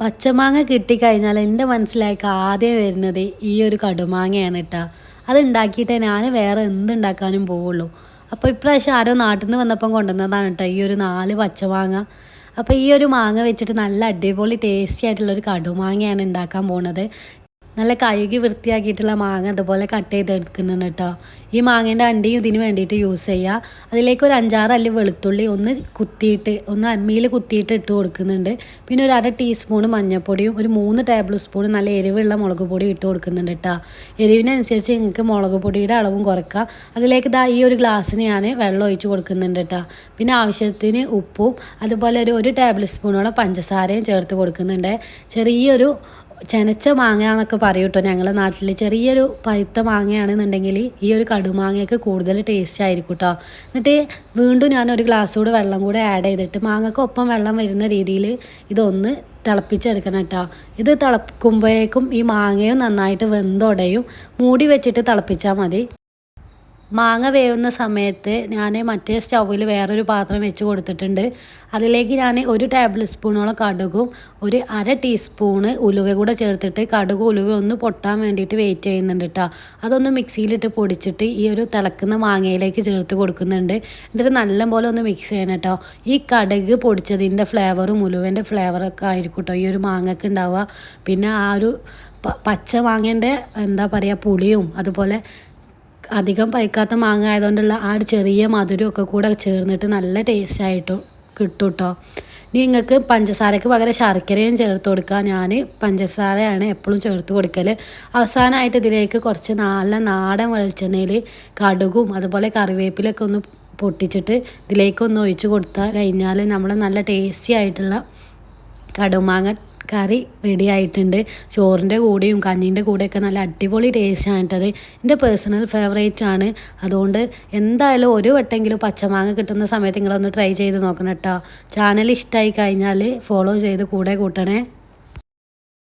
പച്ചമാങ്ങ കിട്ടിക്കഴിഞ്ഞാൽ എന്റെ മനസ്സിലേക്ക് ആദ്യം വരുന്നത് ഈ ഒരു കടുമാങ്ങയാണ് കേട്ടോ അത് ഉണ്ടാക്കിയിട്ടേ ഞാൻ വേറെ എന്തുണ്ടാക്കാനും പോവുള്ളൂ. അപ്പോൾ ഇപ്രാവശ്യം ആരോ നാട്ടിൽ നിന്ന് വന്നപ്പം കൊണ്ടുവന്നതാണ് കേട്ടോ ഈ ഒരു നാല് പച്ചമാങ്ങ. അപ്പോൾ ഈ ഒരു മാങ്ങ വെച്ചിട്ട് നല്ല അടിപൊളി ടേസ്റ്റി ആയിട്ടുള്ളൊരു കടുമാങ്ങയാണ് ഉണ്ടാക്കാൻ പോണത്. നല്ല കഴുകി വൃത്തിയാക്കിയിട്ടുള്ള മാങ്ങ അതുപോലെ കട്ട് ചെയ്തെടുക്കുന്നുണ്ട് കേട്ടോ. ഈ മാങ്ങേന്റെ അണ്ടിയും ഇതിന് വേണ്ടിയിട്ട് യൂസ് ചെയ്യുക അതിലേക്ക് ഒരു അഞ്ചാറ് അല്ലി വെളുത്തുള്ളി ഒന്ന് കുത്തിയിട്ട് ഒന്ന് അമ്മിയിൽ കുത്തിയിട്ട് ഇട്ട് കൊടുക്കുന്നുണ്ട്. പിന്നെ ഒരു അര ടീസ്പൂൺ മഞ്ഞൾപ്പൊടിയും ഒരു മൂന്ന് ടേബിൾ സ്പൂൺ നല്ല എരിവുള്ള മുളക് പൊടി ഇട്ട് കൊടുക്കുന്നുണ്ട് കേട്ടോ. എരിവിനനുസരിച്ച് നിങ്ങൾക്ക് മുളക് പൊടിയുടെ അളവും കുറയ്ക്കാം. അതിലേക്ക് ഇതാ ഈ ഒരു ഗ്ലാസ്സിന് ഞാൻ വെള്ളം ഒഴിച്ച് കൊടുക്കുന്നുണ്ട് കേട്ടോ. പിന്നെ ആവശ്യത്തിന് ഉപ്പും അതുപോലെ ഒരു ഒരു ടേബിൾ സ്പൂണോളം പഞ്ചസാരയും ചേർത്ത് കൊടുക്കുന്നുണ്ട്. ചെറിയൊരു ചെനച്ച മാങ്ങ എന്നൊക്കെ പറയും കേട്ടോ ഞങ്ങളുടെ നാട്ടിൽ ചെറിയൊരു പഴുത്ത മാങ്ങയാണെന്നുണ്ടെങ്കിൽ ഈ ഒരു കടുമാങ്ങയൊക്കെ കൂടുതൽ ടേസ്റ്റ് ആയിരിക്കും കേട്ടോ എന്നിട്ട് വീണ്ടും ഞാൻ ഒരു ഗ്ലാസ് കൂടെ വെള്ളം കൂടെ ആഡ് ചെയ്തിട്ട് മാങ്ങക്കൊപ്പം വെള്ളം വരുന്ന രീതിയിൽ ഇതൊന്ന് തിളപ്പിച്ചെടുക്കണം കേട്ടോ. ഇത് തിളക്കുമ്പോഴേക്കും ഈ മാങ്ങയും നന്നായിട്ട് വെന്തുടയും മൂടി വെച്ചിട്ട് തിളപ്പിച്ചാൽ മതി. മാങ്ങ വേവുന്ന സമയത്ത് ഞാൻ മറ്റേ സ്റ്റൗവിൽ വേറൊരു പാത്രം വെച്ച് കൊടുത്തിട്ടുണ്ട്. അതിലേക്ക് ഞാൻ ഒരു ടേബിൾ സ്പൂണോളം കടുകും ഒരു അര ടീസ്പൂണ് ഉലുവ കൂടെ ചേർത്തിട്ട് കടുക് ഉലുവ ഒന്ന് പൊട്ടാൻ വേണ്ടിയിട്ട് വെയിറ്റ് ചെയ്യുന്നുണ്ട് കേട്ടോ അതൊന്ന് മിക്സിയിലിട്ട് പൊടിച്ചിട്ട് ഈ ഒരു തിളക്കുന്ന മാങ്ങയിലേക്ക് ചേർത്ത് കൊടുക്കുന്നുണ്ട്. എന്നിട്ട് നല്ലപോലെ ഒന്ന് മിക്സ് ചെയ്യണം കേട്ടോ ഈ കടുക് പൊടിച്ചതിന്റെ ഫ്ലേവറും ഉലുവന്റെ ഫ്ലേവറൊക്കെ ആയിരിക്കും കേട്ടോ ഈ ഒരു മാങ്ങക്ക് ഉണ്ടാവുക പിന്നെ ആ ഒരു പച്ച മാങ്ങേന്റെ എന്താ പറയുക പുളിയും അതുപോലെ അധികം പൈക്കാത്ത മാങ്ങ ആയതുകൊണ്ടുള്ള ആ ഒരു ചെറിയ മധുരമൊക്കെ കൂടെ ചേർന്നിട്ട് നല്ല ടേസ്റ്റ് ആയിട്ട് കിട്ടും കേട്ടോ ഇനി നിങ്ങൾക്ക് പഞ്ചസാരയ്ക്ക് പകരം ശർക്കരയും ചേർത്ത് കൊടുക്കുക ഞാൻ പഞ്ചസാരയാണ് എപ്പോഴും ചേർത്ത് കൊടുക്കൽ അവസാനമായിട്ട് ഇതിലേക്ക് കുറച്ച് നല്ല നാടൻ വെളിച്ചെണ്ണയിൽ കടുകും അതുപോലെ കറിവേപ്പിലൊക്കെ ഒന്ന് പൊട്ടിച്ചിട്ട് ഇതിലേക്കൊന്ന് ഒഴിച്ച് കൊടുത്താൽ കഴിഞ്ഞാൽ നമ്മൾ നല്ല ടേസ്റ്റി ആയിട്ടുള്ള കടുമാങ്ങ കറി റെഡി ആയിട്ടുണ്ട്. ചോറിന്റെ കൂടെയും കഞ്ഞീന്റെ കൂടെയൊക്കെ നല്ല അടിപൊളി ടേസ്റ്റ് ആയിട്ടത് എന്റെ പേഴ്സണൽ ഫേവറേറ്റ് ആണ്. അതുകൊണ്ട് എന്തായാലും ഒരു വട്ടെങ്കിലും പച്ചമാങ്ങ കിട്ടുന്ന സമയത്ത് നിങ്ങളൊന്ന് ട്രൈ ചെയ്ത് നോക്കണം കേട്ടോ. ചാനൽ ഇഷ്ടമായി കഴിഞ്ഞാൽ ഫോളോ ചെയ്ത് കൂടെ കൂട്ടണേ.